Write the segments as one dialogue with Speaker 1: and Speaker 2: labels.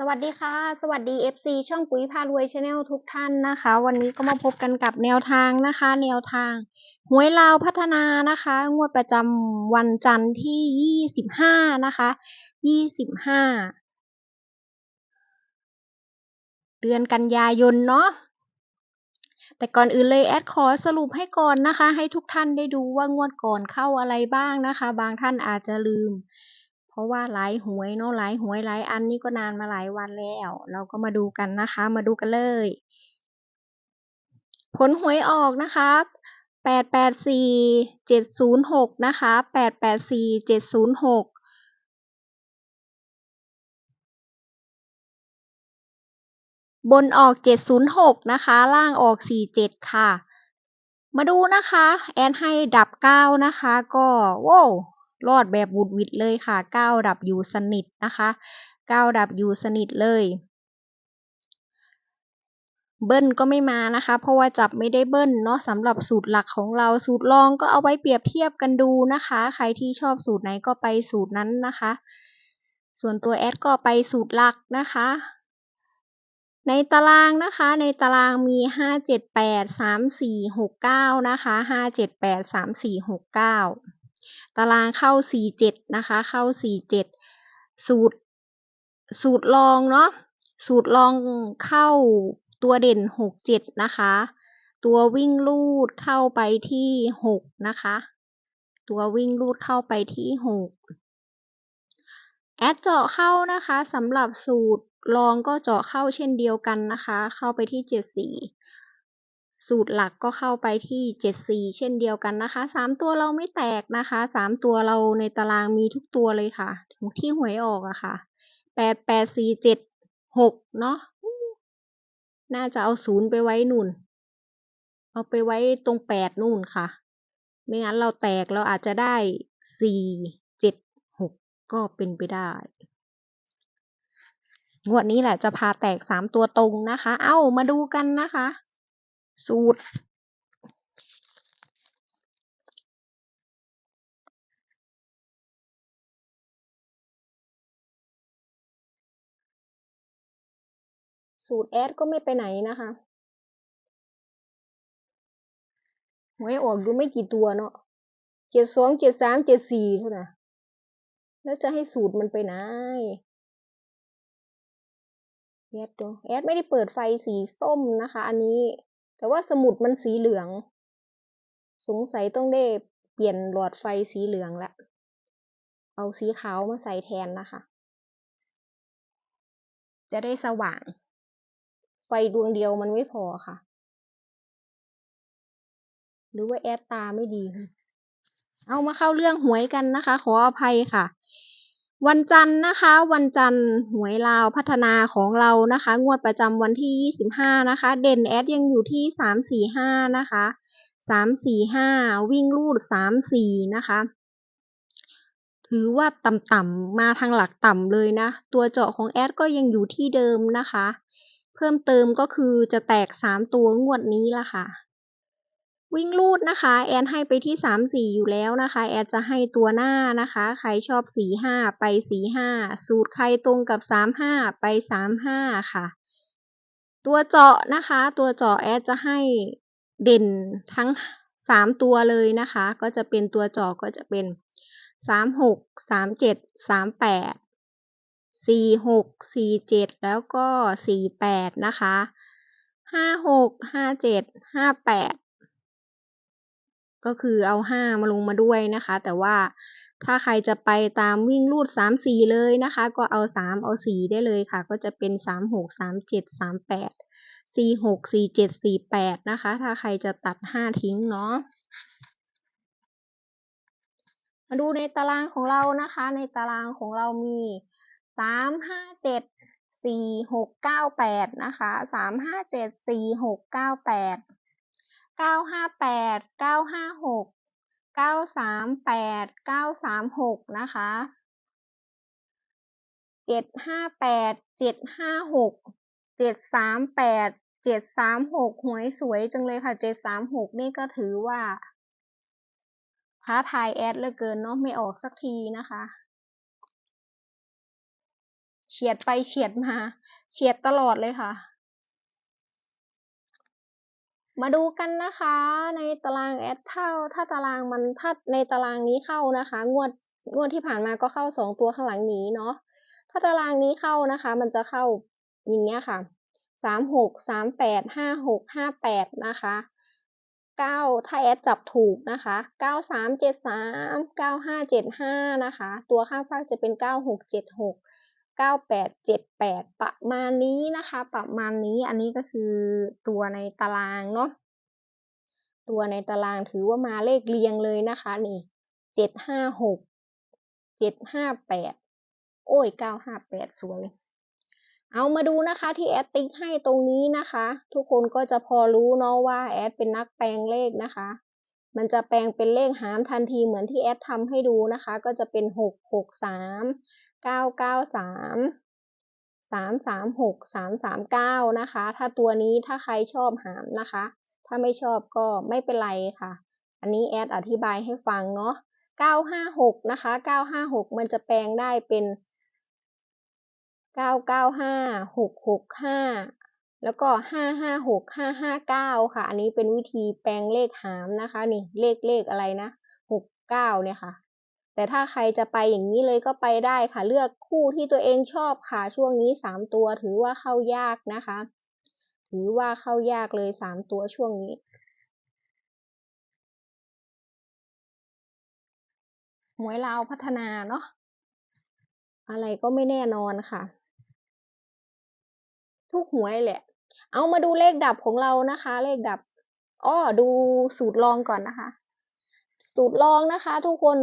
Speaker 1: สวัสดีค่ะ สวัสดี FC ช่องปุ๋ยพารวยชาแนลทุกท่านนะคะ วันนี้ก็มาพบกันกับแนวทางนะคะ แนวทางหวยลาวพัฒนานะคะงวดประจำวันจันทร์ที่ 25 นะคะ 25 เดือนกันยายนเนาะแต่ก่อนอื่นเลยแอดขอสรุปให้ก่อนนะคะ ให้ทุกท่านได้ดูว่างวดก่อนเข้าอะไรบ้างนะคะ บางท่านอาจจะลืม ราะว่าหลายหวยเนาะหลายหวยหลายอันนี่ก็นานมาหลายวันแล้ว เราก็มาดูกันนะคะ มาดูกันเลย ผลหวยออกนะคะแปดแปดสี่เจ็ดศูนย์หกนะคะแปดแปดสี่เจ็ดศูนย์หกบนออก 706 นะคะ ล่างออก 47 ค่ะ มาดูนะคะ แอนให้ดับ 9 นะคะ ก็ โว้ รอดแบบบุดวิดเลยค่ะเก้าดับอยู่สนิทนะคะเก้าดับอยู่สนิทเลย เบิ้ลก็ไม่มานะคะ เพราะว่าจับไม่ได้เบิ้ลเนาะสำหรับสูตรหลักของเราสูตรลองก็เอาไว้เปรียบเทียบกันดูนะคะ ใครที่ชอบสูตรไหนก็ไปสูตรนั้นนะคะ ส่วนตัวแอดก็ไปสูตรหลักนะคะในตารางนะคะ ในตารางมีห้าเจ็ดแปดสามสี่หกเก้านะคะห้าเจ็ดแปดสามสี่หกเก้า ตารางเข้าสี่เจ็ดนะคะ เข้าสี่เจ็ดสูตร สูตรรองเนาะ สูตรรองเข้าตัวเด่นหกเจ็ดนะคะ ตัววิ่งลูดเข้าไปที่หกนะคะ ตัววิ่งลูดเข้าไปที่หกแอดเจาะเข้านะคะสำหรับสูตรรองก็เจาะเข้าเช่นเดียวกันนะคะ เข้าไปที่ 74 สูตรหลักก็เข้าไปที่ 74 เช่นเดียวกันนะคะ 3 ตัวเราไม่แตกนะคะ 3 ตัวเราในตารางมีทุกตัวเลยค่ะที่หวยออกอะค่ะ 8 8 4 7 6 เนาะน่าจะเอาศูนย์ไปไว้นู่น เอาไปไว้ตรง 8 นู่นค่ะ ไม่งั้นเราแตกเราอาจจะได้ 4 7 6 ก็เป็นไปได้งวดนี้แหละจะพาแตกสามตัวตรงนะคะ เอ้า มาดูกันนะคะ สูตร สูตรแอดก็ไม่ไปไหนนะคะหวยออกดูไม่กี่ตัวเนาะเจ็ดสองเจ็ดสามเจ็ดสี่เท่านั้นแล้วจะให้สูตรมันไปไหนแอดดูแอดไม่ได้เปิดไฟสีส้มนะคะ อันนี้ แต่ว่าสมุดมันสีเหลือง สงสัยต้องได้เปลี่ยนหลอดไฟสีเหลืองละ เอาสีขาวมาใส่แทนนะคะ จะได้สว่าง ไฟดวงเดียวมันไม่พอค่ะ หรือว่าแอดตาไม่ดี เอามาเข้าเรื่องหวยกันนะคะ ขออภัยค่ะ วันจันทร์นะคะ วันจันทร์หวยลาวพัฒนาของเรานะคะ งวดประจำวันที่ 25 นะคะ เด่นแอดยังอยู่ที่ 345 นะคะ 345 วิ่งรูด 34 นะคะ ถือว่าต่ำๆมาทางหลักต่ำเลยนะ ตัวเจาะของแอดก็ยังอยู่ที่เดิมนะคะ เพิ่มเติมก็คือจะแตก 3 ตัวงวดนี้ละค่ะ วิ่งลูดนะคะ แอนให้ไปที่สามสี่อยู่แล้วนะคะ แอนจะให้ตัวหน้านะคะ ใครชอบสี่ห้าไปสี่ห้าสูตรใครตรงกับสามห้าไปสามห้าค่ะ ตัวเจาะนะคะ ตัวเจาะแอดจะให้เด่นทั้งสามตัวเลยนะคะ ก็จะเป็นตัวเจาะก็จะเป็นสามหกสามเจ็ดสามแปดสี่หกสี่เจ็ดแล้วก็สี่แปดนะคะห้าหกห้าเจ็ดห้าแปด ก็คือเอาห้ามาลงมาด้วยนะคะ แต่ว่าถ้าใครจะไปตามวิ่งรูดสามสี่เลยนะคะ ก็เอาสามเอาสี่ได้เลยค่ะ ก็จะเป็นสามหกสามเจ็ดสามแปดสี่หกสี่เจ็ดสี่แปดนะคะ ถ้าใครจะตัดห้าทิ้งเนาะมาดูในตารางของเรานะคะ ในตารางของเรามีสามห้าเจ็ดสี่หกเก้าแปดนะคะสามห้าเจ็ดสี่หกเก้าแปด เก้าห้าแปดเก้าห้าหกเก้าสามแปดเก้าสามหกนะคะเจ็ดห้าแปดเจ็ดห้าหกเจ็ดสามแปดเจ็ดสามหกหวยสวยจังเลยค่ะเจ็ดสามหกนี่ก็ถือว่าท้าทายแอดเหลือเกินเนาะไม่ออกสักทีนะคะเฉียดไปเฉียดมาเฉียดตลอดเลยค่ะ มาดูกันนะคะ ในตารางแอดเท่าถ้าตารางมันถ้าในตารางนี้เข้านะคะ งวดงวดที่ผ่านมาก็เข้าสองตัวข้างหลังนี้เนาะถ้าตารางนี้เข้านะคะ มันจะเข้าอย่างเงี้ยค่ะสามหกสามแปดห้าหกห้าแปดนะคะเก้าถ้าแอดจับถูกนะคะเก้าสามเจ็ดสามเก้าห้าเจ็ดห้านะคะ ตัวข้างฟากจะเป็นเก้าหกเจ็ดหก เก้าแปดเจ็ดแปดประมาณนี้นะคะ ประมาณนี้อันนี้ก็คือตัวในตารางเนาะตัวในตารางถือว่ามาเลขเรียงเลยนะคะ นี่เจ็ดห้าหกเจ็ดห้าแปดโอ้ยเก้าห้าแปดสวย เอามาดูนะคะที่แอดติ๊กให้ตรงนี้นะคะ ทุกคนก็จะพอรู้เนาะว่าแอดเป็นนักแปลงเลขนะคะ มันจะแปลงเป็นเลขหารทันทีเหมือนที่แอดทำให้ดูนะคะ ก็จะเป็นหกหกสามเก้าเก้าสามสามสามหกสามสามเก้านะคะ ถ้าตัวนี้ถ้าใครชอบหารนะคะ ถ้าไม่ชอบก็ไม่เป็นไรค่ะ อันนี้แอดอธิบายให้ฟังเนาะ 956 นะคะ 956 มันจะแปลงได้เป็น 995 665 แล้วก็556 559ค่ะ อันนี้เป็นวิธีแปลงเลขหามนะคะ นี่เลขเลขอะไรนะ69เนี่ยค่ะ แต่ถ้าใครจะไปอย่างนี้เลยก็ไปได้ค่ะ เลือกคู่ที่ตัวเองชอบค่ะ ช่วงนี้3ตัวถือว่าเข้ายากนะคะ ถือว่าเข้ายากเลย3ตัวช่วงนี้หวยลาวพัฒนาเนาะอะไรก็ไม่แน่นอนค่ะ ทุกหวยแหละ เอามาดูเลขดับของเรานะคะ เลขดับอ้อดูสูตรรองก่อนนะคะ สูตรรองนะคะ ทุกคน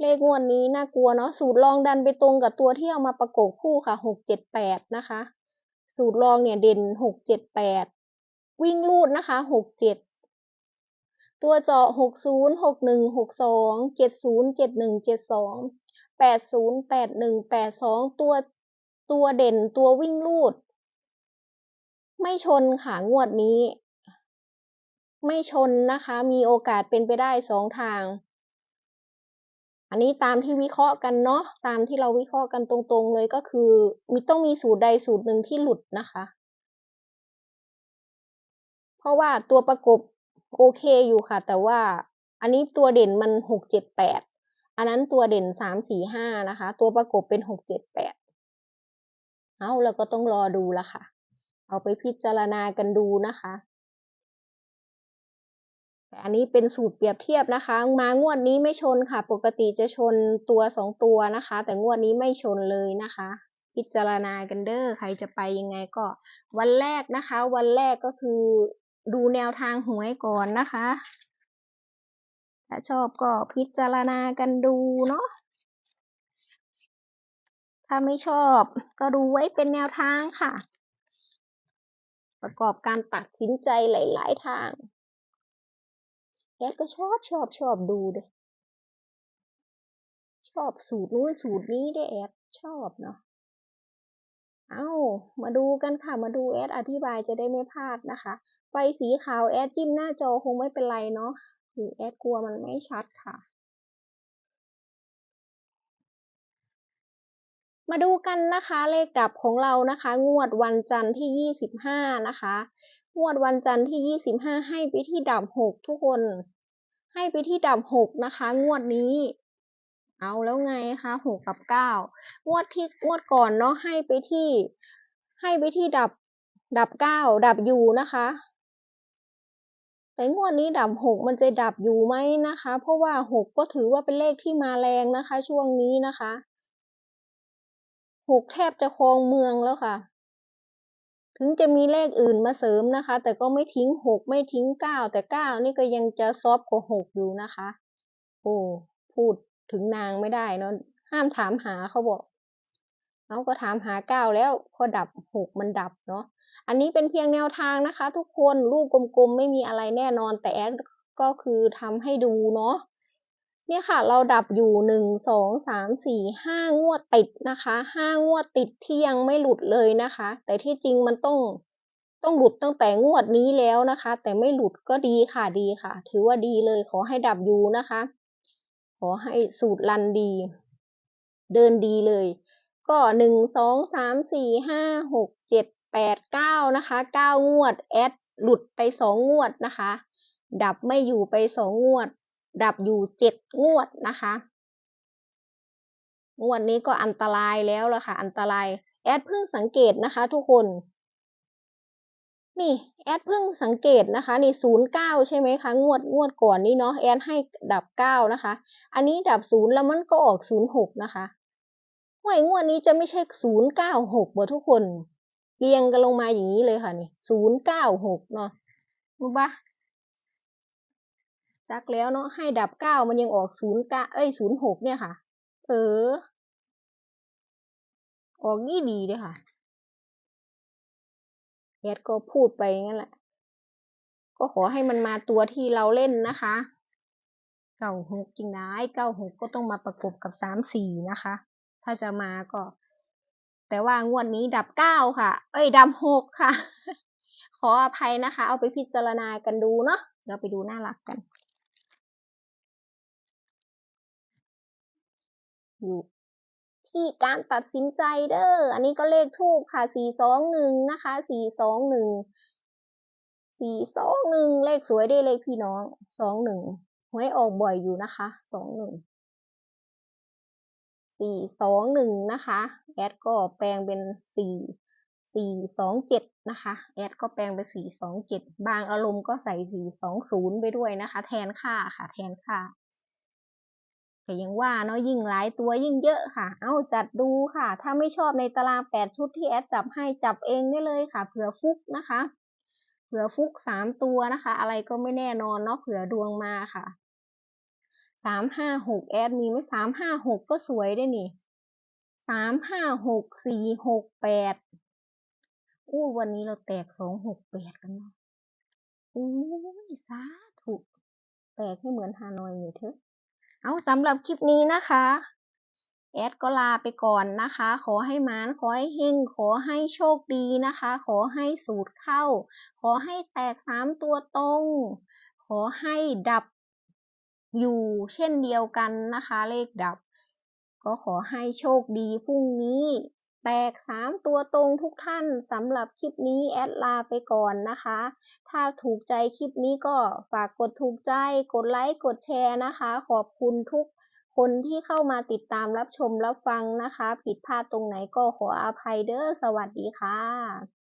Speaker 1: เลขงวดนี้น่ากลัวเนาะสูตรรองดันไปตรงกับตัวที่เอามาประกบคู่ค่ะหกเจ็ดแปดนะคะ สูตรรองเนี่ยเด่นหกเจ็ดแปดวิ่งลูดนะคะหกเจ็ดตัวเจาะหกศูนย์หกหนึ่งหกสองเจ็ดศูนย์เจ็ดหนึ่งเจ็ดสองแปดศูนย์แปดหนึ่งแปดสองตัวตัวเด่นตัววิ่งลูด ไม่ชนค่ะงวดนี้ ไม่ชนนะคะ มีโอกาสเป็นไปได้สองทาง อันนี้ตามที่วิเคราะห์กันเนาะตามที่เราวิเคราะห์กันตรงๆเลยก็คือ มีต้องมีสูตรใดสูตรหนึ่งที่หลุดนะคะ เพราะว่าตัวประกบโอเคอยู่ค่ะ แต่ว่าอันนี้ตัวเด่นมันหกเจ็ดแปดอันนั้นตัวเด่นสามสี่ห้านะคะ ตัวประกบเป็นหกเจ็ดแปดเอาแล้วก็ต้องรอดูละค่ะ เอาไปพิจารณากันดูนะคะแต่อันนี้เป็นสูตรเปรียบเทียบนะคะ มางวดนี้ไม่ชนค่ะ ปกติจะชนตัวสองตัวนะคะ แต่งวดนี้ไม่ชนเลยนะคะ พิจารณากันเด้อใครจะไปยังไงก็ วันแรกนะคะ วันแรกก็คือดูแนวทางหวยก่อนนะคะ ถ้าชอบก็พิจารณากันดูเนาะถ้าไม่ชอบก็ดูไว้เป็นแนวทางค่ะ ประกอบการตัดสินใจหลาย ๆ ทางแอดก็ชอบชอบชอบดูเลยชอบสูตรนู้นสูตรนี้ได้แอดชอบเนาะเอามาดูกันค่ะ มาดูแอดอธิบายจะได้ไม่พลาดนะคะ ไฟสีขาวแอดจิ้มหน้าจอคงไม่เป็นไรเนาะหรือแอดกลัวมันไม่ชัดค่ะ มาดูกันนะคะเลขดับของเรานะคะ งวดวันจันทร์ที่ 25 นะคะ งวดวันจันทร์ที่ 25 ให้ไปที่ดับ 6 ทุกคน ให้ไปที่ดับ 6 นะคะ งวดนี้ เอาแล้วไงคะ6กับ 9 งวดที่งวดก่อนเนาะให้ไปที่ ให้ไปที่ดับดับ 9 ดับอยู่นะคะ แต่งวดนี้ดับหกมันจะดับอยู่ไหมนะคะ เพราะว่าหกก็ถือว่าเป็นเลขที่มาแรงนะคะ ช่วงนี้นะคะ หกแทบจะครองเมืองแล้วค่ะ ถึงจะมีเลขอื่นมาเสริมนะคะ แต่ก็ไม่ทิ้งหกไม่ทิ้งเก้าแต่เก้านี่ก็ยังจะซอฟกว่าหกอยู่นะคะ โอ้พูดถึงนางไม่ได้เนาะห้ามถามหาเขาบอกเขาก็ถามหาเก้าแล้วพอดับหกมันดับเนาะอันนี้เป็นเพียงแนวทางนะคะ ทุกคนรูปกลมๆไม่มีอะไรแน่นอนแต่แอดก็คือทำให้ดูเนาะ เนี่ยค่ะ เราดับอยู่หนึ่งสองสามสี่ห้างวดติดนะคะห้างวดติดที่ยังไม่หลุดเลยนะคะ แต่ที่จริงมันต้องต้องหลุดตั้งแต่งวดนี้แล้วนะคะ แต่ไม่หลุดก็ดีค่ะดีค่ะ ถือว่าดีเลยขอให้ดับอยู่นะคะ ขอให้สูตรรันดี เดินดีเลย ก็หนึ่งสองสามสี่ห้าหกเจ็ดแปดเก้านะคะเก้างวดแอดหลุดไปสองงวดนะคะ ดับไม่อยู่ไปสองงวด ดับอยู่เจ็ดงวดนะคะ งวดนี้ก็อันตรายแล้วล่ะค่ะ อันตราย แอดเพิ่งสังเกตนะคะ ทุกคน นี่แอดเพิ่งสังเกตนะคะนี่ศูนย์เก้าใช่ไหมคะ งวดงวดก่อนนี้เนาะแอดให้ดับเก้านะคะ อันนี้ดับศูนย์แล้วมันก็ออกศูนย์หกนะคะหวยงวดนี้จะไม่ใช่ศูนย์เก้าหกบ่ทุกคน เรียงกันลงมาอย่างนี้เลยค่ะนี่ศูนย์เก้าหกเนาะรู้ปะ จักแล้วเนาะให้ดับเก้ามันยังออกศูนย์เก้าเอ้ยศูนย์หกเนี่ยค่ะ เออ ออกนี่ดีเลยค่ะแอดก็พูดไปงั้นแหละ ก็ขอให้มันมาตัวที่เราเล่นนะคะเก้าหกจริงได้เก้าหกก็ต้องมาประกบกับสามสี่นะคะ ถ้าจะมาก็ แต่ว่างวดนี้ดับเก้าค่ะ เอ้ยดับหกค่ะ ขออภัยนะคะ เอาไปพิจารณากันดูเนาะเราไปดูน่ารักกัน ที่การตัดสินใจเด้อ อันนี้ก็เลขทูบค่ะสี่สองหนึ่งนะคะสี่สองหนึ่งสี่สองหนึ่งเลขสวยได้เลขพี่น้องสองหนึ่งหวยออกบ่อยอยู่นะคะสองหนึ่งสี่สองหนึ่งนะคะแอดก็แปลงเป็นสี่สี่สองเจ็ดนะคะแอดก็แปลงเป็นสี่สองเจ็ดบางอารมณ์ก็ใส่สี่สองศูนย์ไปด้วยนะคะ แทนค่าค่ะ แทนค่า แต่ยังว่าเนาะยิ่งหลายตัวยิ่งเยอะค่ะ เอาจัดดูค่ะ ถ้าไม่ชอบในตารางแปดชุดที่แอดจับให้จับเองได้เลยค่ะ เผื่อฟุกนะคะ เผื่อฟุกสามตัวนะคะ อะไรก็ไม่แน่นอนเนาะเผื่อดวงมาค่ะสามห้าหกแอดมีไหมสามห้าหกก็สวยได้นี่สามห้าหกสี่หกแปดอู้วันนี้เราแตกสองหกแปดกันเนาะอู้สาธุแตกให้เหมือนฮานอยอยู่เถอะ เอาสำหรับคลิปนี้นะคะ แอดก็ลาไปก่อนนะคะ ขอให้มานขอให้เฮงขอให้โชคดีนะคะ ขอให้สูตรเข้า ขอให้แตกสามตัวตรง ขอให้ดับอยู่เช่นเดียวกันนะคะ เลขดับ ก็ขอให้โชคดีพรุ่งนี้ แตกสามตัวตรงทุกท่านสำหรับคลิปนี้แอดลาไปก่อนนะคะ ถ้าถูกใจคลิปนี้ก็ฝากกดถูกใจ กดไลค์ กดแชร์นะคะ ขอบคุณทุกคนที่เข้ามาติดตามรับชมรับฟังนะคะ ผิดพลาดตรงไหนก็ขออภัยเด้อ สวัสดีค่ะ